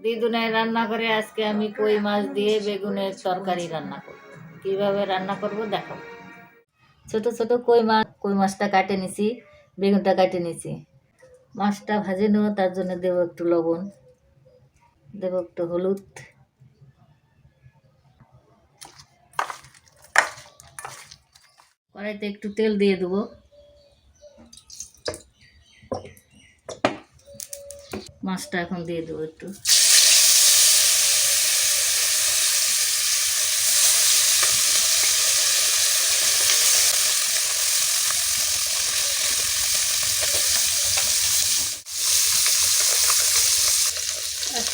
দিদুনে রান্না করে আজকে আমি কই মাছ দিয়ে বেগুনের তরকারি রান্না করব। কীভাবে রান্না করব দেখো। ছোট ছোট কই মাছ, কই মাছটা কাটে নিছি, বেগুনটা কাটে নিছি। মাছটা ভাজে নেব, তার জন্য দেবো একটু লবণ। দেবো একটু হলুদ। কড়াইতে একটু তেল দিয়ে দেবো। মাছটা এখন দিয়ে দেবো একটু।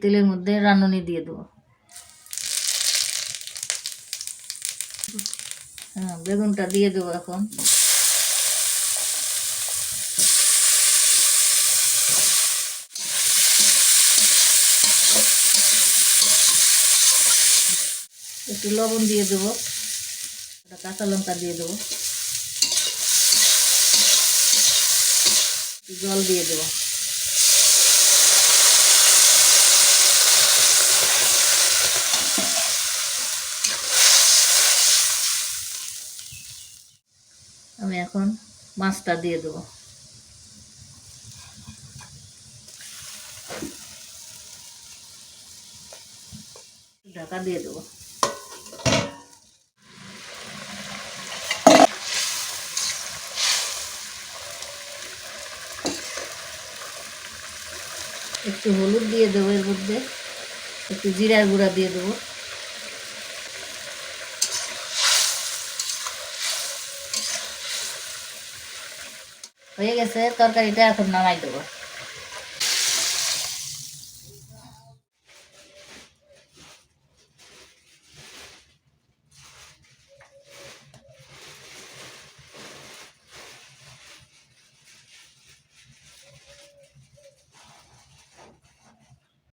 তেলের মধ্যে রান্ননি দিয়ে দেবো। হ্যাঁ বেগুনটা দিয়ে দেবো এখন। একটু লবণ দিয়ে দেবো। কাঁচা লঙ্কা দিয়ে দেবো। জল দিয়ে দেবো। আমি এখন মাছটা দিয়ে দেবো। ঢাকা দিয়ে দেবো। একটু হলুদ দিয়ে দেবো এর মধ্যে, একটু জিরার গুঁড়া দিয়ে দেবো। হয়ে গেছে তরকারিটা এখন নামাই দেবো।